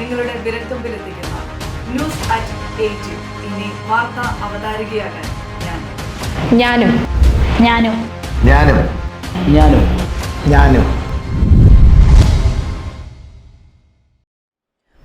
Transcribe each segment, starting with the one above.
നിങ്ങളുടെ വിരൽത്തുമ്പിലെത്തിക്കുന്ന news at eight ഇനി വാർത്താ അവതാരികയാകാൻ ഞാൻ. ഞാനും. ഞാനും. ഞാനും. ഞാനും. ഞാനും.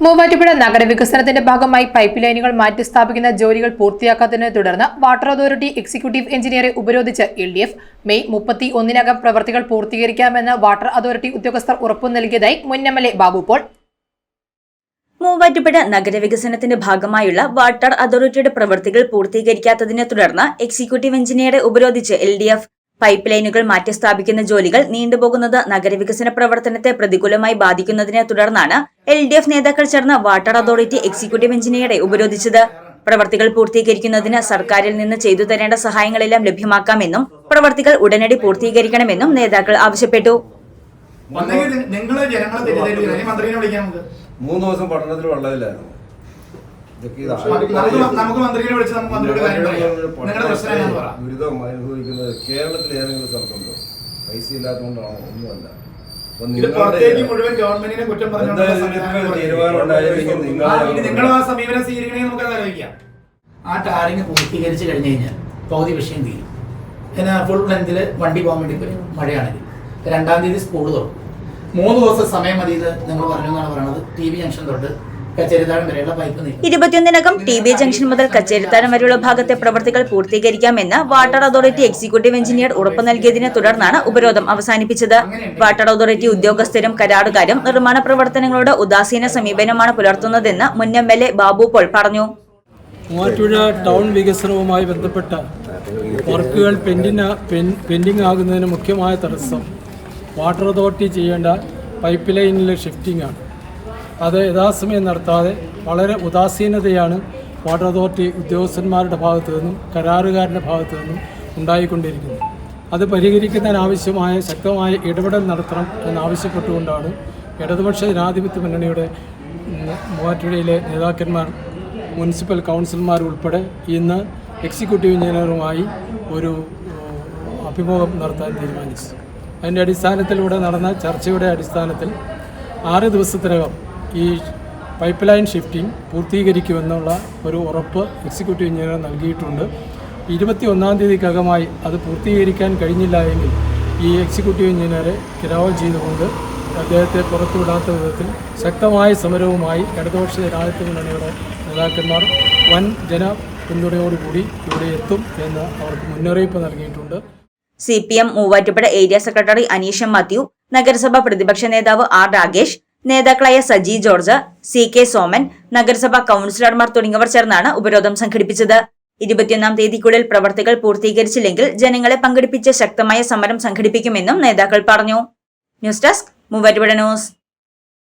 മൂവാറ്റുപുഴ നഗരവികസനത്തിന്റെ ഭാഗമായി പൈപ്പ് ലൈനുകൾ മാറ്റിസ്ഥാപിക്കുന്ന ജോലികൾ പൂർത്തിയാക്കാത്തതിനെ തുടർന്ന് വാട്ടർ അതോറിറ്റി എക്സിക്യൂട്ടീവ് എഞ്ചിനീയറെ ഉപരോധിച്ച് എൽ ഡി എഫ് മെയ് മുപ്പത്തി ഒന്നിനകം പ്രവർത്തികൾ പൂർത്തീകരിക്കാമെന്ന് വാട്ടർ അതോറിറ്റി ഉദ്യോഗസ്ഥർ ഉറപ്പു നൽകിയതായി മുൻ M L A Babu Paul Muvattupuzha നഗരവികസനത്തിന്റെ ഭാഗമായുള്ള വാട്ടർ അതോറിറ്റിയുടെ പ്രവൃത്തികൾ പൂർത്തീകരിക്കാത്തതിനെ തുടർന്ന് എക്സിക്യൂട്ടീവ് എഞ്ചിനീയറെ ഉപരോധിച്ച് എൽ ഡി എഫ് പൈപ്പ് ലൈനുകൾ മാറ്റിസ്ഥാപിക്കുന്ന ജോലികൾ നീണ്ടുപോകുന്നത് നഗരവികസന പ്രവർത്തനത്തെ പ്രതികൂലമായി ബാധിക്കുന്നതിനെ തുടർന്നാണ് എൽ ഡി എഫ് നേതാക്കൾ ചേർന്ന് വാട്ടർ അതോറിറ്റി എക്സിക്യൂട്ടീവ് എഞ്ചിനീയറെ ഉപരോധിച്ചത്. പ്രവർത്തികൾ പൂർത്തീകരിക്കുന്നതിന് സർക്കാരിൽ നിന്ന് ചെയ്തു തരേണ്ട സഹായങ്ങളെല്ലാം ലഭ്യമാക്കാമെന്നും പ്രവർത്തികൾ ഉടനടി പൂർത്തീകരിക്കണമെന്നും നേതാക്കൾ ആവശ്യപ്പെട്ടു. മൂന്ന് ദിവസം പട്ടണത്തിൽ വെള്ളമില്ലായിരുന്നു. നമുക്ക് നമുക്ക് മന്ത്രിനെ വിളിച്ച് നമുക്ക് മന്ത്രിയോട് കാര്യം പറയാം. നിങ്ങളുടെ പറ. ദുരിതം അനുഭവിക്കുന്നത് കേരളത്തിൽ ഏതെങ്കിലും സ്ഥലത്തുണ്ടോ? പൈസ ഇല്ലാത്തതുകൊണ്ടാണോ? ഒന്നുമല്ല. നിങ്ങൾ ആ, സമീപനം സ്വീകരിക്കണമെങ്കിൽ നമുക്ക് ആലോചിക്കാം. ആ ടാറിങ് പൂർത്തീകരിച്ച് കഴിഞ്ഞ് കഴിഞ്ഞാൽ പകുതി വിഷയം തീരും. പിന്നെ ഫുൾ ലെങ്തിൽ വണ്ടി പോകാൻ വേണ്ടി മഴയാണെങ്കിൽ. രണ്ടാം തീയതി സ്കൂൾ തുറക്കും. മൂന്ന് ദിവസം സമയം മതി ഇത് നിങ്ങൾ പറഞ്ഞു എന്നാണ് പറയുന്നത് ടി വി ജംഗ്ഷൻ തൊട്ട് കച്ചേരിത്താഴം വരെയുള്ള പൈപ്പ് നീക്കും ഇരുപത്തിയൊന്നിനകം ടി ബി ജംഗ്ഷൻ മുതൽ കച്ചേരിത്താരം വരെയുള്ള ഭാഗത്തെ പ്രവർത്തികൾ പൂർത്തീകരിക്കാമെന്ന് വാട്ടർ അതോറിറ്റി എക്സിക്യൂട്ടീവ് എഞ്ചിനീയർ ഉറപ്പു നൽകിയതിനെ തുടർന്നാണ് ഉപരോധം അവസാനിപ്പിച്ചത്. വാട്ടർ അതോറിറ്റി ഉദ്യോഗസ്ഥരും കരാറുകാരും നിർമ്മാണ പ്രവർത്തനങ്ങളോട് ഉദാസീന സമീപനമാണ് പുലർത്തുന്നതെന്ന് മുൻ M L A Babu Paul പറഞ്ഞു. മൂവാറ്റുപുഴ ടൗൺ വികസനവുമായി ബന്ധപ്പെട്ട വർക്കുകൾ പെൻഡിങ് പെൻഡിങ് ആകുന്നതിന് മുഖ്യമായ തടസ്സം. വാട്ടർ അതോറിറ്റി ചെയ്യേണ്ട പൈപ്പ് ലൈനിലെ ഷിഫ്റ്റിംഗ് ആണ്. അത് യഥാസമയം നടത്താതെ വളരെ ഉദാസീനതയാണ് വാട്ടർ അതോറിറ്റി ഉദ്യോഗസ്ഥന്മാരുടെ ഭാഗത്തു നിന്നും കരാറുകാരുടെ ഭാഗത്തു നിന്നും ഉണ്ടായിക്കൊണ്ടിരിക്കുന്നത്. അത് പരിഹരിക്കുന്നതിനാവശ്യമായ ശക്തമായ ഇടപെടൽ നടത്തണം എന്നാവശ്യപ്പെട്ടുകൊണ്ടാണ് ഇടതുപക്ഷ ജനാധിപത്യ മുന്നണിയുടെ മൂവാറ്റുപുഴയിലെ നേതാക്കന്മാർ മുനിസിപ്പൽ കൗൺസിലർമാർ ഉൾപ്പെടെ ഇന്ന് എക്സിക്യൂട്ടീവ് എഞ്ചിനീയറുമായി ഒരു അഭിമുഖം നടത്താൻ തീരുമാനിച്ചു. അതിന്റെ അടിസ്ഥാനത്തിലൂടെ നടന്ന ചർച്ചയുടെ അടിസ്ഥാനത്തിൽ ആറ് ദിവസത്തിനകം ഈ പൈപ്പ് ലൈൻ ഷിഫ്റ്റിംഗ് പൂർത്തീകരിക്കുമെന്നുള്ള ഒരു ഉറപ്പ് എക്സിക്യൂട്ടീവ് എഞ്ചിനീയർ നൽകിയിട്ടുണ്ട്. ഇരുപത്തി ഒന്നാം തീയതിക്കകമായി അത് പൂർത്തീകരിക്കാൻ കഴിഞ്ഞില്ല എങ്കിൽ ഈ എക്സിക്യൂട്ടീവ് എഞ്ചിനീയറെ കിരാവൽ ചെയ്തുകൊണ്ട് അദ്ദേഹത്തെ പുറത്തുവിടാത്ത വിധത്തിൽ ശക്തമായ സമരവുമായി ഇടതുപക്ഷ ജനാധിപത്യ മുന്നണിയുടെ നേതാക്കന്മാർ വൻ ജന പിന്തുണയോടുകൂടി ഇവിടെ എത്തും എന്ന് അവർക്ക് മുന്നറിയിപ്പ് നൽകിയിട്ടുണ്ട്. C P M Muvattupuzha area secretary Aneesha Mathew നഗരസഭാ പ്രതിപക്ഷ നേതാവ് ആർ രാഗേഷ് നേതാക്കളായ Saji George C K Soman നഗരസഭാ കൌൺസിലർമാർ തുടങ്ങിയവർ ചേർന്നാണ് ഉപരോധം സംഘടിപ്പിച്ചത്. ഇരുപത്തിയൊന്നാം തീയതിക്കുള്ളിൽ പ്രവർത്തികൾ പൂർത്തീകരിച്ചില്ലെങ്കിൽ ജനങ്ങളെ പങ്കെടുപ്പിച്ച് ശക്തമായ സമരം സംഘടിപ്പിക്കുമെന്നും നേതാക്കൾ പറഞ്ഞു. News desk Muvattupuzha news.